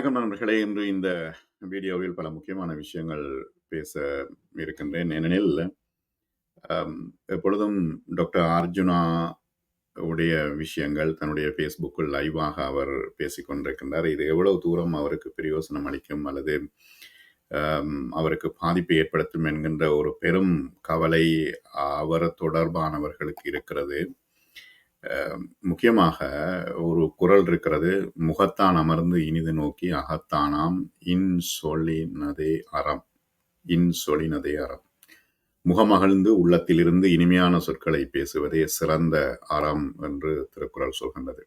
வணக்கம் நண்பர்களே. இன்று இந்த வீடியோவில் பல முக்கியமான விஷயங்கள் பேச இருக்கின்றேன். ஏனெனில் எப்பொழுதும் டாக்டர் அர்ஜுனா உடைய விஷயங்கள் தன்னுடைய ஃபேஸ்புக்கில் லைவாக அவர் பேசிக்கொண்டிருக்கின்றார் இது எவ்வளவு தூரம் அவருக்கு பிரயோசனம் அளிக்கும் அல்லது அவருக்கு பாதிப்பை ஏற்படுத்தும் என்கின்ற ஒரு பெரும் கவலை அவர் தொடர்பானவர்களுக்கு இருக்கிறது. முக்கியமாக ஒரு குறள் இருக்கிறது முகத்தான் அமர்ந்து இனிது நோக்கி அகத்தானாம் இன் சொல்லினதே அறம். இன் சொல்லினதே அறம். முகமகிழ்ந்து உள்ளத்திலிருந்து இனிமையான சொற்களை பேசுவதே சிறந்த அறம் என்று திருக்குறள் சொல்கின்றது.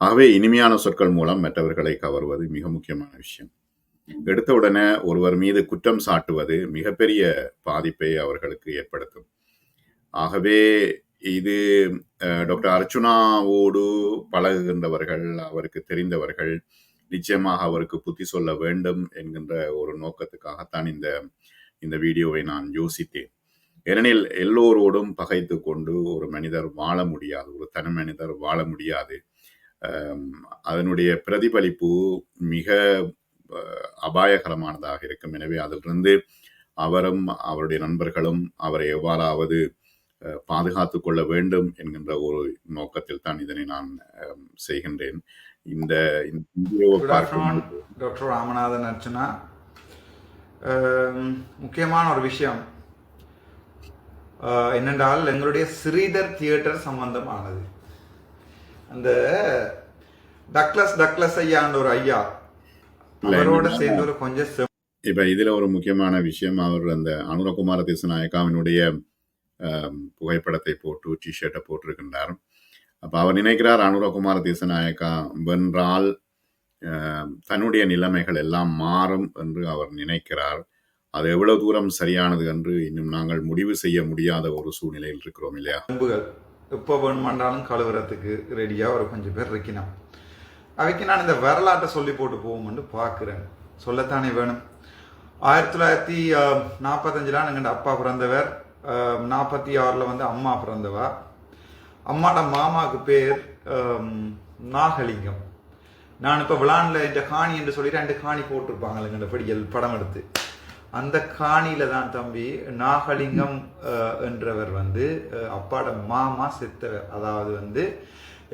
ஆகவே இனிமையான சொற்கள் மூலம் மற்றவர்களை கவர்வது மிக முக்கியமான விஷயம். எடுத்த உடனே ஒருவர் மீது குற்றம் சாட்டுவது மிகப்பெரிய பாதிப்பை அவர்களுக்கு ஏற்படுத்தும். ஆகவே இது டாக்டர் அர்ச்சுனாவோடு பழகுகின்றவர்கள் அவருக்கு தெரிந்தவர்கள் நிச்சயமாக அவருக்கு புத்தி சொல்ல வேண்டும் என்கின்ற ஒரு நோக்கத்துக்காகத்தான் இந்த இந்த வீடியோவை நான் யோசித்தேன். ஏனெனில் எல்லோரோடும் பகைத்து கொண்டு ஒரு மனிதர் வாழ முடியாது ஒரு தனி மனிதர் வாழ முடியாது. அதனுடைய பிரதிபலிப்பு மிக அபாயகரமானதாக இருக்கும். எனவே அதிலிருந்து அவரும் அவருடைய நண்பர்களும் அவரை எவ்வாறாவது அஹ், பாதுகாத்துக் கொள்ள வேண்டும் என்கின்ற ஒரு நோக்கத்தில் தான் இதனை நான் செய்கின்றேன். இந்த டாக்டர் ராமநாதன் அர்ச்சனா. முக்கியமான ஒரு விஷயம். என்னென்றால் எங்களுடைய ஸ்ரீதர் தியேட்டர் சம்பந்தமானது. அந்த டக்ளஸ் டக்ளஸ் ஐயான்ற ஒரு ஐயா அவரோட சேர்ந்து ஒரு கொஞ்சம் செம்- இப்ப இதுல ஒரு முக்கியமான விஷயம் அவர் அந்த அனுரகுமார திசுநாயக்காவினுடைய புகைப்படத்தை போட்டு டிஷர்ட்டை போட்டிருக்கின்றார். அப்போ அவர் நினைக்கிறார் அனுரகுமார் தேசநாயக்கா வென்றால் தன்னுடைய நிலைமைகள் எல்லாம் மாறும் என்று அவர் நினைக்கிறார். அது எவ்வளவு தூரம் சரியானது என்று இன்னும் நாங்கள் முடிவு செய்ய முடியாத ஒரு சூழ்நிலையில் இருக்கிறோம் இல்லையா? அன்புகள் எப்போ வேணுமாண்டாலும் கழுவுறதுக்கு ரெடியாக ஒரு கொஞ்சம் பேர் இருக்கணும். அவைக்கு நான் இந்த வரலாற்றை சொல்லி போட்டு போவோம்னு பார்க்குறேன். சொல்லத்தானே வேணும். ஆயிரத்தி தொள்ளாயிரத்தி நாற்பத்தஞ்சில் எங்கள் அப்பா பிறந்தவர் நாற்பத்தி ஆறில் வந்து அம்மா பிறந்தவா? அம்மாட மாமாவுக்கு பேர் நாகலிங்கம். நான் இப்போ விளாண்டில் இந்த காணி என்று சொல்லி ரெண்டு காணி போட்டிருப்பாங்க எங்கள் படியல் படம் எடுத்து. அந்த காணியில தான் தம்பி நாகலிங்கம் என்றவர் வந்து அப்பாட மாமா செத்தவர். அதாவது வந்து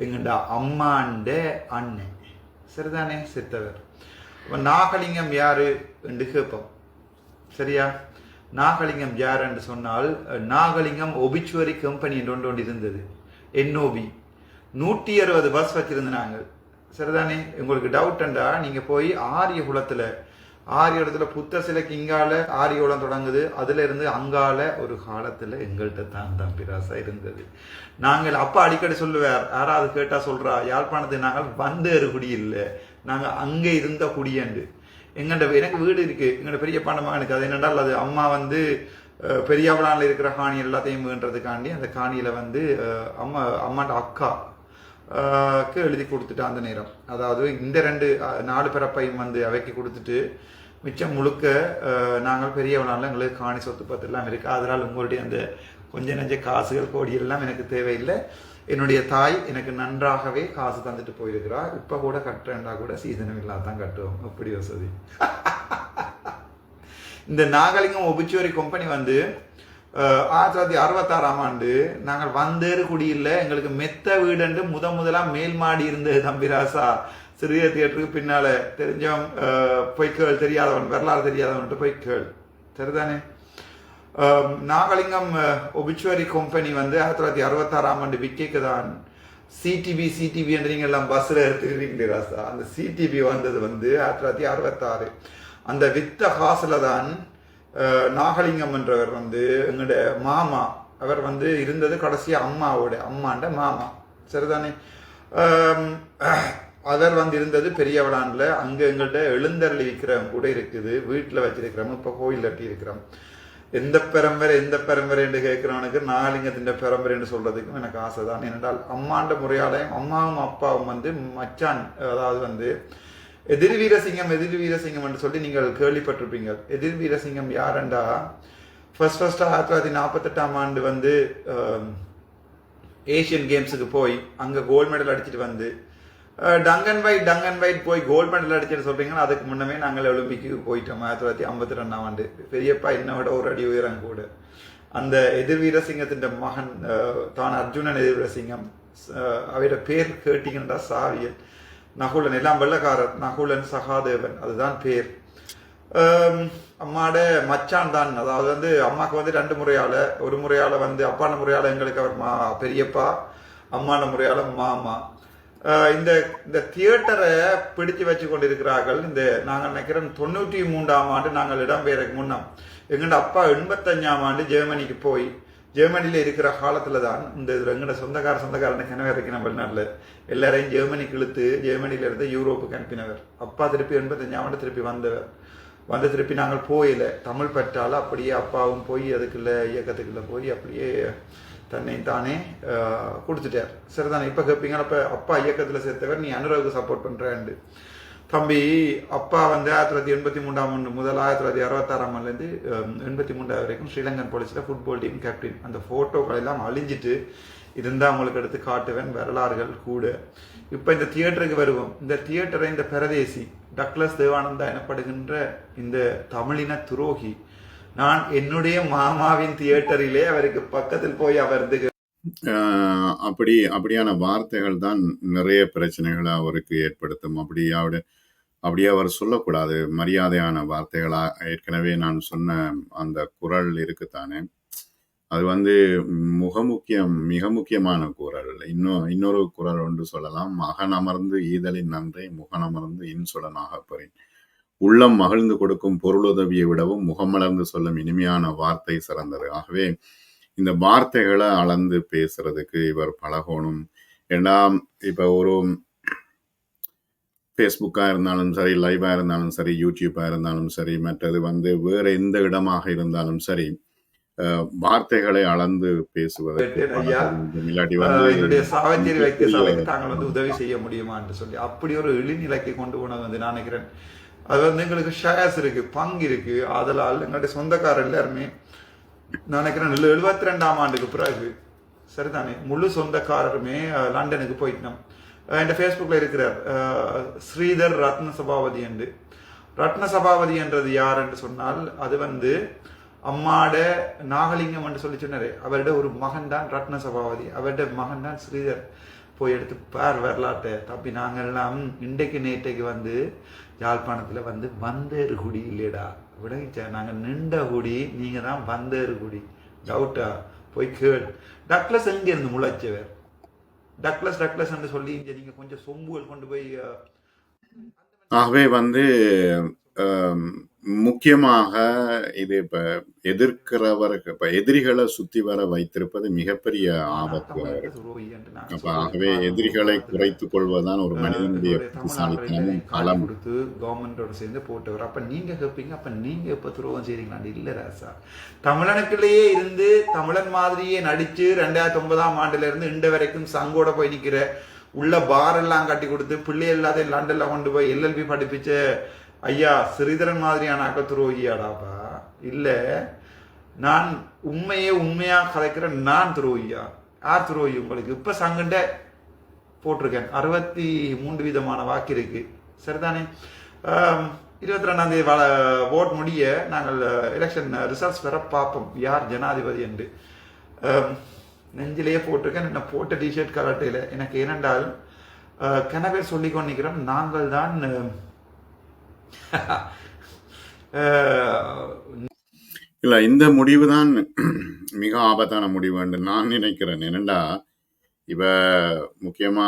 எங்கட அம்மாண்ட அண்ணன். சரிதானே? செத்தவர். நாகலிங்கம் யாரு? என்று கேட்போம். சரியா? நாகலிங்கம் யார் என்று சொன்னால் நாகலிங்கம் ஒபிச்சுவரி கம்பெனி என்று ஒன்று ஒன்று இருந்தது என்ஓபி நூற்றி அறுபது பஸ் வச்சிருந்தாங்க சரிதானே? உங்களுக்கு டவுட்ண்டா நீங்கள் போய் ஆரிய குளத்தில் ஆரிய இடத்துல புத்த சிலைக்கு இங்கால ஆரிய குளம் தொடங்குது. அதுல இருந்து அங்கால ஒரு காலத்துல எங்கள்கிட்ட தான் தான் பிராசா இருந்தது. நாங்கள் அப்பா அடிக்கடி சொல்லுவார் யாராவது கேட்டா சொல்றா யாழ்ப்பாணத்தை நாங்கள் வந்தேறு குடி இல்லை. நாங்கள் அங்கே இருந்த குடியண்டு. எங்கள்ட எனக்கு வீடு இருக்குது எங்கள்ட பெரிய மகனுக்கு அது என்னென்றால் அது அம்மா வந்து அஹ், இருக்கிற காணி எல்லாத்தையும் வேண்டதுக்காண்டி அந்த காணியில வந்து அம்மா அம்மாட்ட அக்கா க்கு எழுதி கொடுத்துட்டு அந்த நேரம். அதாவது இந்த ரெண்டு நாலு பிறப்பையும் வந்து அவைக்கு கொடுத்துட்டு மிச்சம் முழுக்க நாங்கள் பெரியவனால எங்களுக்கு காணி சொத்து பத்திரலாம் இருக்குது அதனால் உங்களுடைய அந்த கொஞ்ச நஞ்ச காசுகள் கோடி எல்லாம் எனக்கு தேவையில்லை. என்னுடைய தாய் எனக்கு நன்றாகவே காசு தந்துட்டு போயிருக்கிறா. இப்போ கூட கட்டுறேன்டா கூட சீசனும் இல்லாதான் கட்டுவோம். அப்படி வசதி. இந்த நாகலிங்கம் ஒபிச்சுவரி கம்பெனி வந்து ஆயிரத்தி தொள்ளாயிரத்தி அறுபத்தாறாம் ஆண்டு நாங்கள் வந்தேறு குடியில் எங்களுக்கு மெத்த வீடுண்டு முத முதலாக மேல் மாடி இருந்தது தம்பிராசா சிறிய தியேட்டருக்கு பின்னால் தெரிஞ்சவன் பொய்க்கேள் தெரியாதவன் வரலாறு தெரியாதவன்ட்டு பொய்க்கேள். கேள் சரிதானே? நாகலிங்கம் ஒபிச்சுவரி கம்பெனி வந்து ஆயிரத்தி தொள்ளாயிரத்தி அறுபத்தாறாம் ஆண்டு விக்கேக்கு தான் சிடிபி சிடிபி என்று நீங்கள் எல்லாம் பஸ்ஸில் எடுத்துக்கிறீங்களே ராசா? அந்த சிடிபி வந்தது வந்து ஆயிரத்தி தொள்ளாயிரத்தி அறுபத்தாறு. அந்த வித்த காசுல தான் uh, நாகலிங்கம் என்றவர் வந்து எங்களோட மாமா அவர் வந்து இருந்தது கடைசியா அம்மாவோட அம்மாண்ட மாமா. சரிதானே? Um, அவர் வந்து இருந்தது பெரியவளான்ல அங்க எங்கள்கிட்ட எழுந்தருளி விற்கிறவங்க கூட இருக்குது வீட்டில் வச்சிருக்கிறோம் இப்போ கோயில் கட்டி இருக்கிறோம் எந்த பரம்பரை எந்த பெரம்பரை என்று கேட்கிறவனுக்கு நாகலிங்கத்தின் பெரம்பரை என்று சொல்றதுக்கும் எனக்கு ஆசை தான் ஏனென்றால் அம்மாண்ட முறையாலையும் அம்மாவும் அப்பாவும் வந்து மச்சான் அதாவது வந்து எதிர் வீரசிங்கம் எதிர் வீரசிங்கம் என்று சொல்லி நீங்கள் கேள்விப்பட்டிருப்பீங்க. எதிர் வீரசிங்கம் யாருண்டா ஃபர்ஸ்ட் ஃபர்ஸ்ட்டாக ஆயிரத்தி தொள்ளாயிரத்தி நாற்பத்தெட்டாம் ஆண்டு வந்து ஏஷியன் கேம்ஸுக்கு போய் அங்கே கோல்டு மெடல் அடிச்சிட்டு வந்து டங்கன் வைட் டங்கன் வைட் போய் கோல்டு மெடல் அடிச்சுட்டு சொல்றீங்கன்னா அதுக்கு முன்னமே நாங்கள் ஒலிம்பிக்கு போயிட்டோம் ஆயிரத்தி தொள்ளாயிரத்தி ஐம்பத்தி ரெண்டாம் ஆண்டு. பெரியப்பா என்னோட ஒரு அடி உயரம் கூட. அந்த எதிர் வீரசிங்கத்தின் மகன் தான் அர்ஜுனன் எதிர் வீரசிங்கம் அவரோட பேர் கேட்டீங்கன்னா சாவியல். நகுலன் எல்லாம் வெள்ளக்காரர். நகுலன் சகாதேவன் அதுதான் பேர். அம்மாட மச்சான் தான். அதாவது வந்து அம்மாக்கு வந்து ரெண்டு முறையால். ஒரு முறையால் வந்து அப்பான முறையால் எங்களுக்கு அவர் மா பெரியப்பா. அம்மான முறையால் மாமா. இந்த இந்த தியேட்டரை பிடிச்சு வச்சு கொண்டிருக்கிறார்கள் இந்த நாங்கள் நினைக்கிறோம் தொண்ணூற்றி மூன்றாம் ஆண்டு நாங்கள் இடம்பெயருக்கு முன்னோம். எங்கள்ட அப்பா எண்பத்தஞ்சாம் ஆண்டு ஜெர்மனிக்கு போய் ஜெர்மனியில் இருக்கிற காலத்தில் தான் இந்த இதில் எங்கட சொந்தக்கார சொந்தக்காரனை இருக்கு நம்ம வெளிநாட்டில் எல்லாரையும் ஜெர்மனிக்கு இழுத்து ஜெர்மனியில் இருந்து யூரோப்புக்கு அனுப்பினவர். அப்பா திருப்பி எண்பத்தஞ்சாம் ஆண்டு திருப்பி வந்தவர். வந்து திருப்பி நாங்கள் போயில. தமிழ் பெற்றால் அப்படியே அப்பாவும் போய் அதுக்குள்ள இயக்கத்துக்குள்ள போய் அப்படியே தன்னை தானே கொடுத்துட்டார். சரிதானே? இப்போ கேட்பீங்க அப்போ அப்பா இயக்கத்தில் சேர்த்தவர் நீ அனுராவுக்கு சப்போர்ட் பண்ணுறாண்டு தம்பி அப்பா வந்து ஆயிரத்தி தொள்ளாயிரத்தி எண்பத்தி மூன்றாம் ஆண்டு முதல் ஆயிரத்தி தொள்ளாயிரத்தி அறுபத்தாறாம் ஆண்டுலேருந்து எண்பத்தி மூன்றாவது வரைக்கும் ஸ்ரீலங்கன் போலீஸில் ஃபுட்பால் டீம் கேப்டன் அந்த ஃபோட்டோக்கள் எல்லாம் அழிஞ்சிட்டு இருந்தால் அவங்களுக்கு எடுத்து காட்டுவேன் வரலாறுகள் கூட. இப்போ இந்த தியேட்டருக்கு வருவோம். இந்த தியேட்டரை இந்த பிரதேசி டக்ளஸ் தேவானந்தா எனப்படுகின்ற இந்த தமிழின துரோகி நான் என்னுடைய மாமாவின் தியேட்டரிலே அவருக்கு பக்கத்தில் போய் அமர்ந்து அப்படி அப்படியான வார்த்தைகள் தான் நிறைய பிரச்சனைகளை அவருக்கு ஏற்படுத்தும். அப்படி அவரு அப்படியே அவர் சொல்லக்கூடாது. மரியாதையான வார்த்தைகளா ஏற்கனவே நான் சொன்ன அந்த குரல் இருக்குத்தானே. அது வந்து முக முக்கியம் மிக முக்கியமான குரல். இன்னும் இன்னொரு குரல் ஒன்று சொல்லலாம். மகன் அமர்ந்து ஈதலின் நன்றை முகன் அமர்ந்து இன்சுடனாக பெறின். உள்ளம் மகிழ்ந்து கொடுக்கும் பொருளுதவியை விடவும் முகமலர்ந்து சொல்லும் இனிமையான வார்த்தை சிறந்தது. ஆகவே இந்த வார்த்தைகளை அளந்து பேசுறதுக்கு இவர் பழகணும். ஏன்னா இப்ப ஒரு ஃபேஸ்புக்காக இருந்தாலும் சரி லைவாக இருந்தாலும் சரி யூடியூப்பாக இருந்தாலும் சரி மற்றது வந்து வேற எந்த இடமாக இருந்தாலும் சரி வார்த்தைகளை அளந்து வேண்டும். இல்லாட்டி என்னுடைய சாவச்சேரி வைத்தியசாலைக்கு தாங்கள் வந்து உதவி செய்ய முடியுமா என்று சொல்லி அப்படி ஒரு இழிநிலைக்கு கொண்டு போனது வந்து நான் நினைக்கிறேன். அது வந்து எங்களுக்கு ஷேர்ஸ் இருக்கு பங்கு இருக்கு. ஆதலால் எங்களுடைய சொந்தக்காரர் எல்லாருமே. நினைக்கிறேன் எழுபத்தி ரெண்டாம் ஆண்டுக்கு பிறகு சரிதானே? முழு சொந்தக்காரருமே லண்டனுக்கு போயிட்டோம். என் ஃபேஸ்புக்கில் இருக்கிறார் ஸ்ரீதர் ரத்ன சபாபதி என்று. ரத்ன சபாபதி என்றது யார் என்று சொன்னால் அது வந்து அம்மாட நாகலிங்கம் என்று சொல்லி சொன்னாரு. அவருடைய ஒரு மகன் தான் ரத்ன சபாபதி. அவருடைய மகன் தான் ஸ்ரீதர். போய் எடுத்து பார் வரலாற்றை. தப்பி நாங்கள்லாம் இன்றைக்கு நேற்றைக்கு வந்து யாழ்ப்பாணத்தில் வந்து வந்தேறு குடி இல்லையடா. விடங்கிச்சா நாங்கள் நின்ற குடி நீங்கள் தான் வந்தேறு குடி. டவுட்டா போய் கேள். டக்ளஸ் எங்கேருந்து முளைச்சவர்? டக்ளஸ் டக்ளஸ் என்று சொல்லி இங்க கொஞ்சம் சொம்புகள் கொண்டு போய் ஆகவே வந்து முக்கியமாக இது இப்ப எதிர்க்கிறவருக்கு இப்ப எதிரிகளை சுத்தி வர வைத்திருப்பது மிகப்பெரிய ஆபத்து அப்ப. ஆகவே எதிரிகளை குறைத்துக் கொள்வதுதான் ஒரு மனிதனுடைய புத்திசாலித்தனமும் களம். கொடுத்து கவர்மெண்டோட சேர்ந்து போட்டவர். அப்ப நீங்க கேட்பீங்க அப்ப நீங்க எப்ப துரோகம் செய்றீங்களான்னு இல்ல ராசா. தமிழனுக்குள்ளேயே இருந்து தமிழன் மாதிரியே நடிச்சு ரெண்டாயிரத்தி ஒன்பதாம் ஆண்டுல இருந்து இண்ட வரைக்கும் சங்கோட போய் நிக்கிற உள்ள பார் எல்லாம் கட்டி கொடுத்து பிள்ளை எல்லாத்தையும் லண்டன்ல கொண்டு போய் எல்எல்பி படிப்பிச்ச ஐயா ஸ்ரீதரன் மாதிரியான அகத்துரோகியாடாப்பா இல்லை நான் உண்மையே உண்மையாக கதைக்கிற நான் துரோகியா? யார் துரோகி உங்களுக்கு? இப்போ சங்கண்ட போட்டிருக்கேன். அறுபத்தி மூன்று விதமான வாக்கு இருக்கு. சரிதானே? இருபத்தி ரெண்டாம் தேதி ஓட் முடிய நாங்கள் எலெக்ஷன் ரிசல்ட்ஸ் வர பார்ப்போம். யார் ஜனாதிபதி என்று. நெஞ்சிலேயே போட்டிருக்கேன். என்ன போட்ட டிஷர்ட் கலட்டையில். எனக்கு ஏனென்றால் அஹ், கனவே சொல்லிக் கொண்டிருக்கிறோம் நாங்கள் தான் இல்ல இந்த முடிவுதான் மிக ஆபத்தான முடிவு என்று நான் நினைக்கிறேன். என்னண்டா இவ முக்கியமா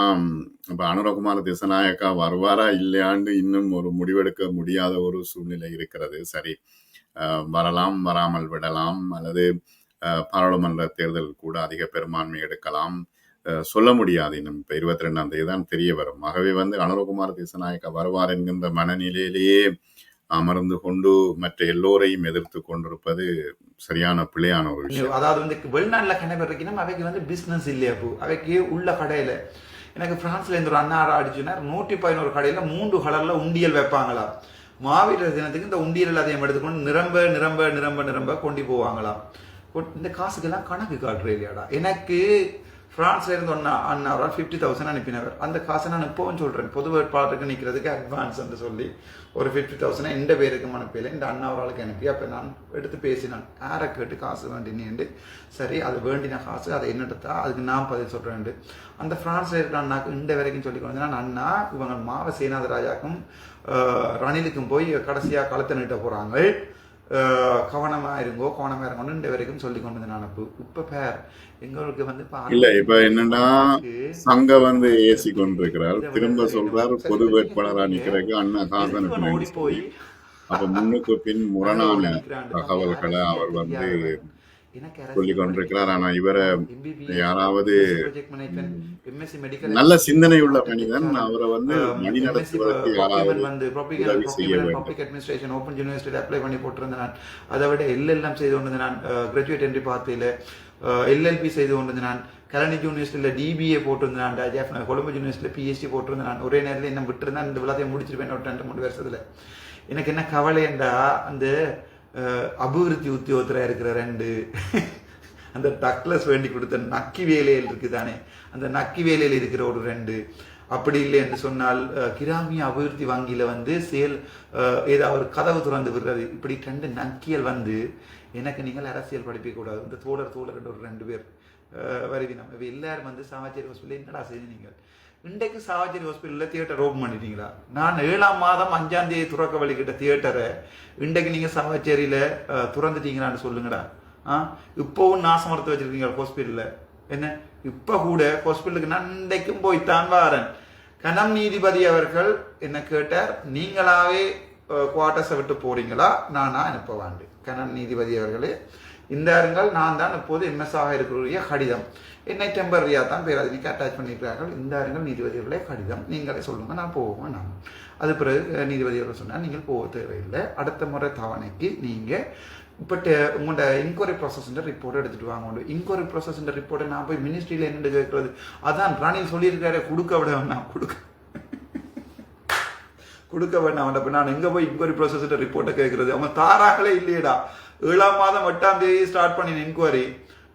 இப்ப அனுரகுமார் திசநாயக்கா வருவாரா இல்லையான்னு இன்னும் ஒரு முடிவெடுக்க முடியாத ஒரு சூழ்நிலை இருக்கிறது. சரி வரலாம் வராமல் விடலாம் அல்லது பாராளுமன்ற தேர்தல் கூட அதிக பெரும்பான்மை எடுக்கலாம். சொல்ல முடியாது. இன்னும் இப்ப இருபத்தி ரெண்டாம் தேதி தான் தெரிய வரும். ஆகவே வந்து அனுரகுமார் திசநாயக்கா வருவார் என்கின்ற மனநிலையிலேயே அமர்ந்து கொண்டு மற்ற எல்லோரையும் எதிர்த்து கொண்டிருப்பது சரியான பிழையான ஒரு விஷயம். அதாவது வந்து வெளிநாட்டில் கிணறு இருக்கணும் அவைக்கு வந்து பிஸ்னஸ் இல்லையா பூ அவைக்கு உள்ள கடையில். எனக்கு பிரான்ஸ்ல இருந்து ஒரு அண்ணா அடிச்சுனார். நூற்றி பதினோரு கடையில மூன்று கலர்ல உண்டியல் வைப்பாங்களாம். மாவீரர் தினத்துக்கு இந்த உண்டியல் எல்லாத்தையும் எடுத்துக்கொண்டு நிரம்ப நிரம்ப நிரம்ப நிரம்ப கொண்டு போவாங்களாம். இந்த காசுக்கெல்லாம் கணக்கு காட்டுற இல்லையாடா? எனக்கு பிரான்ஸ்ல இருந்து ஒன்னா அண்ணா அவரால் ஃபிஃப்டி தௌசண்ட் அனுப்பினவர் அந்த காசை நான் இப்போவும் சொல்கிறேன் பொது வேட்பாளருக்கு நிற்கிறதுக்கு அட்வான்ஸ் என்று சொல்லி ஒரு ஃபிஃப்டி தௌசண்ட் எந்த பேருக்கும் அனுப்பல. இந்த அண்ணா அவராளுக்கு அனுப்பி அப்போ நான் எடுத்து பேசினான். யாரை கேட்டு காசு வேண்டினேன்ட்டு சரி அது வேண்டின காசு அதை என்னெடுத்தா அதுக்கு நான் பதில் சொல்றேன் அந்த ஃப்ரான்ஸில் இருக்கிற அண்ணாக்கு இந்த வரைக்கும் சொல்லி கொண்டு நான் அண்ணா இவங்க மாவ சேனாத ராஜாக்கும் ரணிலுக்கும் போய் கடைசியாக களத்தை நிட்ட போகிறாங்க அஹ், கவனமா இருங்கோ கவனமா இருங்கோன்னு வரைக்கும் சொல்லி கொண்டு வந்து நான் அனுப்பு இப்ப பேர் எங்களுக்கு வந்து இல்ல இப்ப என்னன்னா சங்க வந்து ஏசி கொண்டிருக்கிறார் திரும்ப சொல்றார் பொது வேட்பாளரா நிக்கிறதுக்கு அண்ணா காசு ஓடி போய். அப்ப முன்னுக்கு பின் முரணான தகவல்களை அவர் வந்து சொல்லிக் கொண்டிருக்கிறார் ஆனா இவரை யாராவது நல்ல சிந்தனை உள்ள மனிதன். அவரை வந்து வழி நடத்துவதற்கு யாராவது உதவி செய்ய வேண்டும். ஓப்பன் யூனிவர்சிட்டியில் அப்ளை பண்ணி போட்டிருந்தேன் நான் அதை விட எல்எல்லாம் செய்து கொண்டு நான் கிராஜுவேட் என்ட்ரி பார்த்தையில் எல்எல்பி செய்து கொண்டு நான் கலனிக் யூனிவர்சிட்டியில் டிபிஏ போட்டிருந்தேன் ஜெஃப் கொழும்பு யூனிவர்சிட்டியில் பிஹெச்டி போட்டிருந்தேன் நான் ஒரே நேரத்தில் என்ன விட்டுருந்தேன் இந்த விழாத்தையும் முடிச்சிருப்பேன் ஒரு ரெண்டு மூணு வருஷத்துல. எனக்கு என்ன கவலைண்டா அந்த அஹ், அபிவிருத்தி உத்தியோகத்தில் இருக்கிற ரெண்டு. அந்த டக்லஸ் வேண்டி கொடுத்த நக்கி வேலையில் இருக்குதானே? அந்த நக்கி வேலையில் இருக்கிற ஒரு ரெண்டு. அப்படி இல்லை என்று சொன்னால் கிராமிய அபிவிருத்தி வங்கியில் வந்து செயல் ஏதாவது ஒரு கதவு திறந்து விடுறது. இப்படி ரெண்டு நக்கியல் வந்து எனக்கு நீங்கள் அரசியல் படிப்பிக்க கூடாது. இந்த தோழர் தோழர் ஒரு ரெண்டு பேர் வருவினம் இவ எல்லாரும் வந்து சாவச்சேரி ஹாஸ்பிட்டல் என்னடா செய்து நீங்கள்? இன்றைக்கு சாவச்சேரி ஹாஸ்பிட்டலில் தியேட்டர் ஓப்பன் பண்ணிட்டீங்களா? நான் ஏழாம் மாதம் அஞ்சாம் தேதி துறக்க வழிகிட்ட தியேட்டரை இன்றைக்கு நீங்கள் சாவச்சேரியில் திறந்துட்டீங்களான்னு சொல்லுங்கடா. ஆ? இப்போவும் நாசம் மறுத்து வச்சிருக்கீங்க ஹாஸ்பிட்டலில் என்ன? இப்போ கூட ஹாஸ்பிட்டலுக்கு நான் இன்றைக்கும் போய்த்தான் வாரேன். கனம் நீதிபதி அவர்கள் என்ன கேட்டார்? நீங்களாவே குவார்ட்டர்ஸை விட்டு போறீங்களா? நானா அனுப்ப கனம் நீதிபதி அவர்களே இந்த அருங்கள் நான் தான் இப்போது எம்எஸ்ஆக இருக்கக்கூடிய கடிதம். என்னை டெம்பரரியாக தான் பேராதினிக்கு அட்டாச் பண்ணியிருக்கிறார்கள். இந்த அருங்கள் நீதிபதிகளே கடிதம். நீங்களே சொல்லுங்கள் நான் போவேன் நான் அது பிறகு நீதிபதிகள் நீதிபதி நீங்கள் போக தேவையில்லை. அடுத்த முறை தவணைக்கு நீங்கள் இப்போ உங்களோட இன்கொயரி ப்ராசஸ்ன்ற ரிப்போர்ட் எடுத்துகிட்டு வாங்க. உண்டு இன்கொயரி ப்ராசஸ்ன்ற ரிப்போர்ட்டை நான் போய் மினிஸ்ட்ரியில் என்னென்னு கேட்கறது? அதான் ரணில் சொல்லியிருக்காரு கொடுக்க விட வேணாம். கொடுக்க கொடுக்க வேண்டாம் அப்ப நான் எங்கே போய் இன்கொயரி ப்ராசஸ்ன்ற ரிப்போர்ட்டை கேட்கறது? அவங்க தாராங்களே இல்லையடா. ஏழாம் மாதம் எட்டாம் தேதி ஸ்டார்ட் பண்ணின இன்கொயரி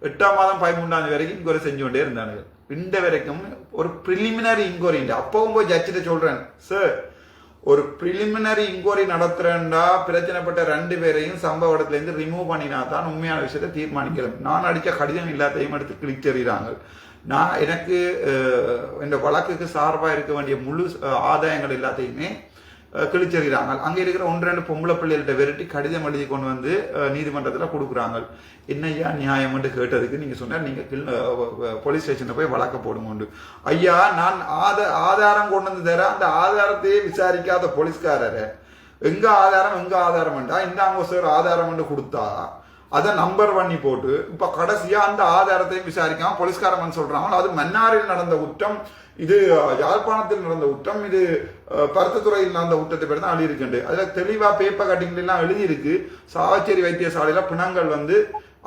எட்டாம் மாதம் பதிமூன்றாம் தேதி வரைக்கும் இன்கொயரி செஞ்சு கொண்டே இருந்தானுங்க இந்த வரைக்கும் ஒரு ப்ரிலிமினரி இன்கொயரி அப்பவும் போய் ஜட்ஜிட்ட சொல்றேன் சார் ஒரு ப்ரிலிமினரி இன்கொயரி நடத்துறேன்டா பிரச்சனைப்பட்ட ரெண்டு பேரையும் சம்பவ இடத்துலேருந்து ரிமூவ் பண்ணினா தான் உண்மையான விஷயத்தை தீர்மானிக்கலாம் நான் அடித்த கடிதம் எல்லாத்தையும் எடுத்து கிளிக் தெரிகிறாங்க நான் எனக்கு இந்த வழக்குக்கு சார்பாக இருக்க வேண்டிய முழு ஆதாயங்கள் எல்லாத்தையுமே கிழிச்செறிகிறாங்க அங்கே இருக்கிற ஒன்று ரெண்டு பொம்பளை பிள்ளைகள்ட்ட விரட்டி கடிதம் எழுதி கொண்டு வந்து நீதிமன்றத்தில் கொடுக்குறாங்க. என்னையா நியாயம்னு கேட்டதுக்கு நீங்கள் சொன்னார் நீங்கள் போலீஸ் ஸ்டேஷனில் போய் வழக்க போடுங்க ஐயா நான் ஆத ஆதாரம் கொண்டு வந்து தரேன். அந்த ஆதாரத்தையே விசாரிக்காத போலீஸ்காரரை. எங்கே ஆதாரம் எங்கே ஆதாரம் இந்தாங்க சார் ஆதாரம் கொடுத்தா. அதை நம்பர் பண்ணி போட்டு இப்போ கடைசியாக அந்த ஆதாரத்தையும் விசாரிக்காமல் போலீஸ்காரன் சொல்கிறாங்களோ அது மன்னாரில் நடந்த குற்றம். இது யாழ்ப்பாணத்தில் நடந்த குற்றம் இது பருத்தத்துறையில் நடந்த குற்றத்தை பேர் தான் எழுதியிருக்குண்டு அதில் தெளிவாக பேப்பர் கட்டிங்லாம் எழுதியிருக்கு. சாவச்சேரி வைத்தியசாலையில் பிணங்கள் வந்து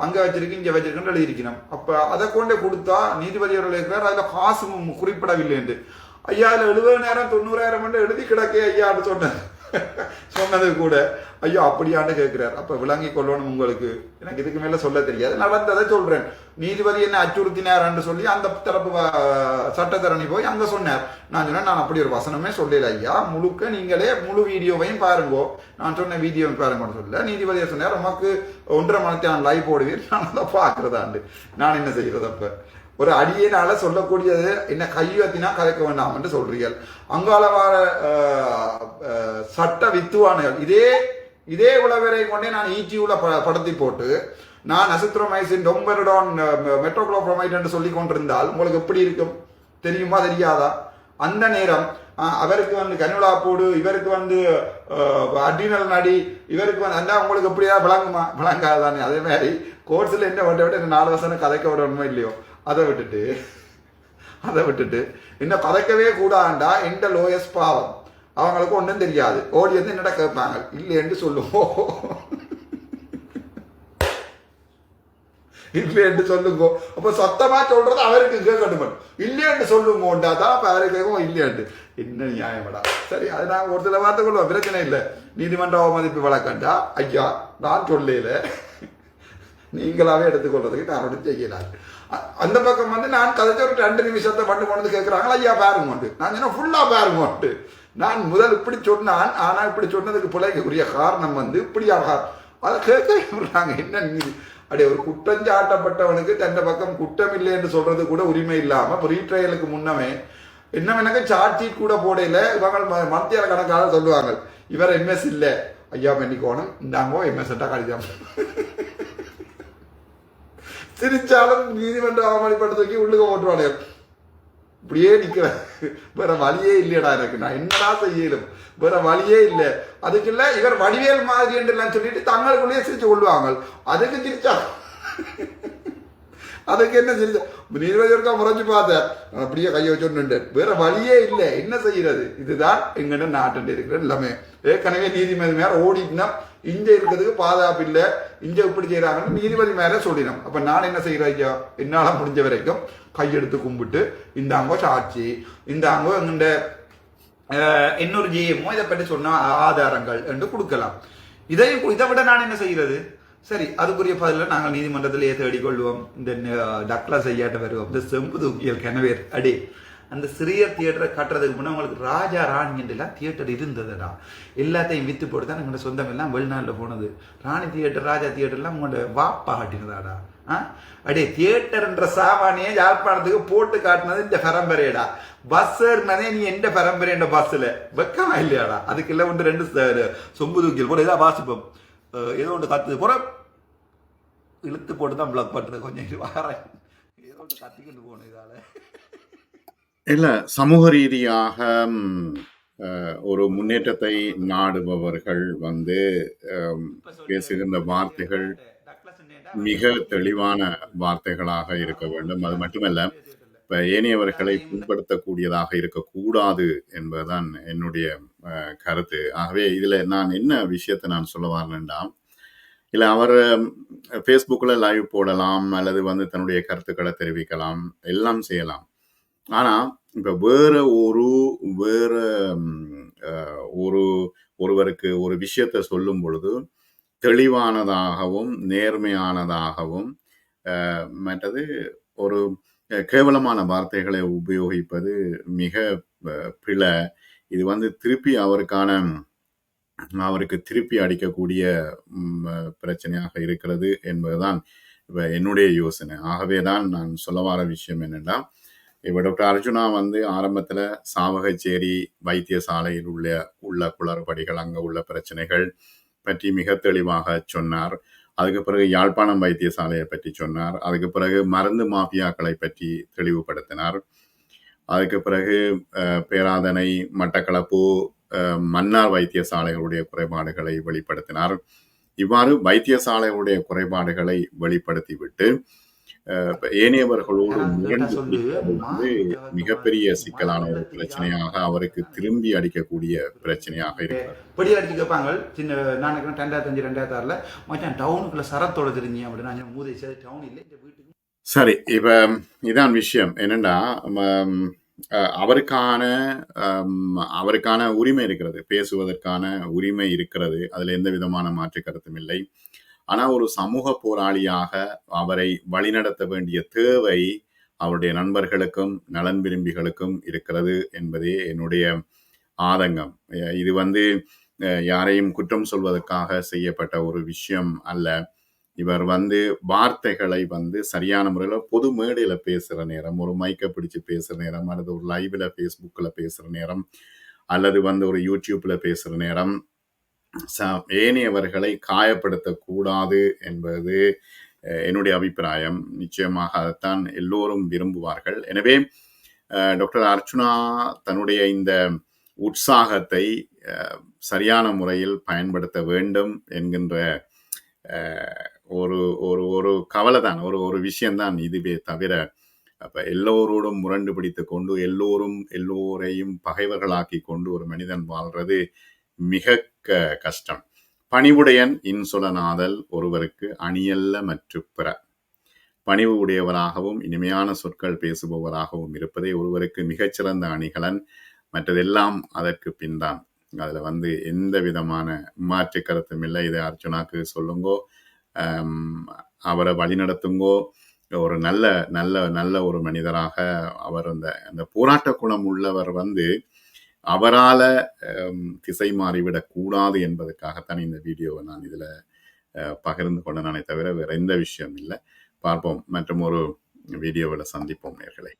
அங்கே வச்சிருக்கு இங்கே வச்சிருக்குன்னு எழுதியிருக்கணும். அப்போ அதை கொண்டே கொடுத்தா நீதிபதி அவர்கள் இருக்கிறார். அதில் காசு குறிப்பிடவில்லை என்று. ஐயா அதுல எழுபதாயிரம் தொண்ணூறாயிரம் என்று எழுதி கிடக்கே ஐயான்னு சொன்னேன் சொன்னது கூட. ஐயோ அப்படியான்னு கேட்கிறார். அப்போ விளங்கி கொள்ளணும் உங்களுக்கு. எனக்கு இதுக்கு மேலே சொல்ல தெரியாது. நடந்ததை சொல்கிறேன் நீதிபதி என்ன அச்சுறுத்தினார்ன்னு சொல்லி அந்த தரப்பு சட்டத்தரணி போய் அங்கே சொன்னார். நான் சொன்னேன் நான் அப்படி ஒரு வசனமே சொல்லல ஐயா. முழுக்க நீங்களே முழு வீடியோவையும் பாருங்கோ. நான் சொன்ன வீடியோவையும் பாருங்கன்னு சொல்ல நீதிபதியை சொன்னார் உமக்கு ஒன்றரை மணிக்கு நான் லைவ் போடுவீர். நான் அதை பார்க்குறதாண்டு. நான் என்ன செய்கிறது அப்போ? ஒரு அடியினால சொல்லக்கூடியது என்ன கையத்தினா கலைக்க வேண்டாம் என்று சொல்றீர்கள். அங்கால வார சட்ட வித்துவானுகள் இதே இதே உளவரை கொண்டே நான் ஈச்சியுள்ள ப படத்தை போட்டு நான் அசித்ரோமைசின் டொம்பெரடான் மெட்ரோக்ளோப்ரோமைட் என்று சொல்லி கொண்டிருந்தால் உங்களுக்கு எப்படி இருக்கும்? தெரியுமா தெரியாதா? அந்த நேரம் அவருக்கு வந்து கனிவுலா போடு இவருக்கு வந்து அடினல் நடி இவருக்கு வந்து அந்த உங்களுக்கு எப்படியா விளங்குமா? விளங்காதானே அதே மாதிரி கோர்ஸில் என்ன விட்ட விட நாலு வருஷம் கதைக்க விடணுமோ இல்லையோ? அதை விட்டுட்டு அதை விட்டுட்டு இன்னும் கதைக்கவே கூடாண்டா எந்த லோயஸ்ட் பாவம்? அவங்களுக்கு ஒன்றும் தெரியாது. ஓடி வந்து என்னடா கேட்பாங்க? இல்லைன்னு சொல்லுவோம் இல்லைன்னு சொல்லுங்க. அப்போ சத்தமாக சொல்றது அவருக்கு கேட்கணும் இல்லைன்னு சொல்லுங்கோண்டா தான் அப்ப அவருக்கு கேட்கும் இல்லையாண்டு என்ன நியாயமடா? சரி அது நாங்கள் ஒரு சில வார்த்தை கொள்வோம் பிரச்சனை இல்லை. நீதிமன்ற அவமதிப்பு வழக்கண்டா? ஐயா நான் சொல்லல. நீங்களாவே எடுத்துக்கொள்றதுக்கு நான் ஒன்றும் செய்யலாது அந்த பக்கம் வந்து நான் கதைச்ச ஒரு ரெண்டு நிமிஷத்தை பண்ணு கொண்டு வந்து கேட்குறாங்களா? ஐயா பாருங்க உண்டு. நான் சொன்ன ஃபுல்லாக பாருங்க நான் முதல் இப்படி சொன்னான் ஆனால் இப்படி சொன்னதுக்கு பிள்ளைக்குரிய காரணம் வந்து இப்படியா காரணம் அதை கேட்க விடுறாங்க என்ன நீதி? அப்படியே ஒரு குற்றஞ்சாட்டப்பட்டவனுக்கு தன்னை பக்கம் குற்றம் இல்லை என்று சொல்றது கூட உரிமை இல்லாம ரீட்ரையலுக்கு முன்னமே என்ன எனக்கு சார்ஜ் ஷீட் கூட போடையில இவங்க ம- மத்திய கணக்காக சொல்லுவாங்க. இவர் எம்எஸ் இல்லை. ஐயா மன்னிக்கோணும் இந்தாங்கோ எம்எஸ் கடிதம். சிரிச்சாலும் நீதிமன்ற அவமதிப்பட்டு தூக்கி உள்ளுக்க போட்டுருவாங்க இப்படியே நிக்கிறேன் வேற வழியே இல்லையடா எனக்கு. நான் என்னடா செய்யலும் வேற வழியே இல்லை. அதுக்கு இவர் வடிவேல் மாதிரி என்றெல்லாம் சொல்லிட்டு தங்களுக்குள்ளேயே சிரிச்சு கொள்வாங்க அதுக்கு சிரிச்சா அதுக்கு என்ன சிரிச்சா நீதிபதி ஒருக்கா முறைஞ்சு பார்த்தேன் அப்படியே கையை வச்சுட்டு வேற வழியே இல்லை. என்ன செய்யறது? இதுதான் எங்கிட்ட நாட்டு இருக்கிற எல்லாமே ஏற்கனவே நீதிமதி மேல ஓடிட்டுனா இங்க இருக்கிறதுக்கு பாதுகாப்பு இல்லை. இங்க இப்படி செய்யறாங்கன்னு நீதிபதி மேல சொல்லிடும் அப்ப நான் என்ன செய்யறேன் ஐயா? என்னால முடிஞ்ச வரைக்கும் கையெடுத்து கும்பிட்டு இந்தாங்கோ சாட்சி இந்த அங்கோ எங்கிட்ட இன்னொரு ஜிஎம்ஓ இதை பற்றி சொன்ன ஆதாரங்கள் என்று கொடுக்கலாம். இதை இதை விட நான் என்ன செய்கிறது சரி அதுக்குரிய பதில நாங்கள் நீதிமன்றத்திலேயே தேடிக்கொள்வோம். இந்த ந- ஐயாட்ட வருவோம். இந்த செம்பு தூக்கியல் கெனவேர் அடி. அந்த சிறிய தியேட்டரை கட்டுறதுக்கு முன்னே உங்களுக்கு ராஜா ராணி என்றெல்லாம் தியேட்டர் இருந்ததுடா. எல்லாத்தையும் வித்து போட்டு தான் எங்களோட சொந்தம் எல்லாம் வெளிநாட்டில் போனது. ராணி தியேட்டர் ராஜா தியேட்டர்லாம் உங்களோட வாப்பா காட்டினதாடா. ஆ? அடே தியேட்டர்ன்ற சாமானியை யாழ்ப்பாணத்துக்கு போட்டு காட்டினது இந்த பரம்பரையடா. பஸ் ஏறினதே நீ எந்த பரம்பரையண்ட பஸ்ஸில் வெக்கமா இல்லையாடா? அதுக்கு இல்லை ஒன்று ரெண்டு சொம்பு தூக்கியல் போட ஏதாவது வாசிப்போம். ஏதோ ஒன்று கத்துது போகிறோம் இழுத்து போட்டு தான் பிளாக் பண்ணுறது கொஞ்சம் இது வரேன் ஏதோ கத்திக்கிட்டு போகணும் இதால. இல்ல சமூக ரீதியாக ஒரு முன்னேற்றத்தை நாடுபவர்கள் வந்து பேசுகின்ற வார்த்தைகள் மிக தெளிவான வார்த்தைகளாக இருக்க வேண்டும். அது மட்டுமல்ல இப்ப ஏனையவர்களை புண்படுத்தக்கூடியதாக இருக்கக்கூடாது என்பதுதான் என்னுடைய கருத்து. ஆகவே இதுல நான் என்ன விஷயத்தை நான் சொல்ல வரேன்டா இல்லை அவர் ஃபேஸ்புக்கில் லைவ் போடலாம் அல்லது வந்து தன்னுடைய கருத்துக்களை தெரிவிக்கலாம் எல்லாம் செய்யலாம். ஆனால் இப்போ வேற ஒரு வேற ஒரு ஒருவருக்கு ஒரு விஷயத்தை சொல்லும் பொழுது தெளிவானதாகவும் நேர்மையானதாகவும் மற்றது ஒரு கேவலமான வார்த்தைகளை உபயோகிப்பது மிக பிழை. இது வந்து திருப்பி அவருக்கான அவருக்கு திருப்பி அடிக்கக்கூடிய பிரச்சனையாக இருக்கிறது என்பதுதான் இப்ப என்னுடைய யோசனை. ஆகவே தான் நான் சொல்ல வர விஷயம் என்னென்னா இப்ப டாக்டர் அர்ஜுனா வந்து ஆரம்பத்துல சாவகச்சேரி வைத்தியசாலையில் உள்ள உள்ள குளறுபடிகள் அங்க உள்ள பிரச்சனைகள் பற்றி மிக தெளிவாக சொன்னார். அதுக்கு பிறகு யாழ்ப்பாணம் வைத்தியசாலையை பற்றி சொன்னார். அதுக்கு பிறகு மருந்து மாஃபியாக்களை பற்றி தெளிவுபடுத்தினார். அதுக்கு பிறகு பேராதனை மட்டக்களப்பு மன்னார் வைத்தியசாலைகளுடைய குறைபாடுகளை வெளிப்படுத்தினார். இவ்வாறு வைத்தியசாலைகளுடைய குறைபாடுகளை வெளிப்படுத்திவிட்டு ஏனையவர்களோடு முரண்டு மிகப்பெரிய சிக்கலான ஒரு பிரச்சனையாக அவருக்கு திரும்பி அடிக்கக்கூடிய பிரச்சனையாக இருக்கிறது. அடிச்சு கேட்பாங்க சின்ன நான் ரெண்டாயிரத்தி அஞ்சு ரெண்டாயிரத்தி ஆறுல மச்சான் டவுனுக்குள்ள சரத்தோட தெரிஞ்சு அப்படின்னு. நான் மூதை சரி டவுன் இல்லை இந்த வீட்டுக்கு சரி இப்ப இதான் விஷயம். என்னன்னா அவருக்கான அவருக்கான உரிமை இருக்கிறது. பேசுவதற்கான உரிமை இருக்கிறது. அதில் எந்த விதமான மாற்று கருத்தும் இல்லை. ஆனால் ஒரு சமூக போராளியாக அவரை வழிநடத்த வேண்டிய தேவை அவருடைய நண்பர்களுக்கும் நலன் விரும்பிகளுக்கும் இருக்கிறது என்பதே என்னுடைய ஆதங்கம். இது வந்து யாரையும் குற்றம் சொல்வதற்காக செய்யப்பட்ட ஒரு விஷயம் அல்ல. இவர் வந்து வார்த்தைகளை வந்து சரியான முறையில் பொது மேடையில் பேசுகிற நேரம் ஒரு மைக்கை பிடிச்சு பேசுகிற நேரம் அல்லது ஒரு லைவில் ஃபேஸ்புக்கில் பேசுகிற நேரம் அல்லது வந்து ஒரு யூடியூப்பில் பேசுகிற நேரம் ச- ஏனையவர்களை காயப்படுத்தக்கூடாது என்பது என்னுடைய அபிப்பிராயம். நிச்சயமாக அதைத்தான் எல்லோரும் விரும்புவார்கள். எனவே டாக்டர் அர்ச்சுனா தன்னுடைய இந்த உற்சாகத்தை சரியான முறையில் பயன்படுத்த வேண்டும் என்கின்ற ஒரு ஒரு ஒரு கவலை தான் ஒரு ஒரு விஷயம்தான் இதுவே தவிர அப்ப எல்லோரோடும் முரண்டு பிடித்து கொண்டு எல்லோரும் எல்லோரையும் பகைவர்களாக்கி கொண்டு ஒரு மனிதன் வாழ்றது மிக க- கஷ்டம். பணிவுடையன் இன்சுலனாதல் ஒருவருக்கு அணியல்ல மற்ற பிற பணிவு உடையவராகவும் இனிமையான சொற்கள் பேசுபவராகவும் இருப்பதே ஒருவருக்கு மிகச்சிறந்த அணிகலன். மற்றதெல்லாம் அதற்கு பின்தான். அதுல வந்து எந்த விதமான மாற்று கருத்தும் இல்லை. இதை அர்ஜுனாக்கு சொல்லுங்கோ. அவரை வழிநடத்துங்கோ ஒரு நல்ல நல்ல நல்ல ஒரு மனிதராக அவர் அந்த அந்த போராட்ட குணம் உள்ளவர் வந்து அவரால் திசை மாறிவிடக்கூடாது என்பதற்காகத்தான் இந்த வீடியோவை நான் இதில் பகிர்ந்து கொண்டனானே தவிர வேற எந்த விஷயம் இல்லை. பார்ப்போம். மற்றும் ஒரு வீடியோவில் சந்திப்போம் நேர்களை.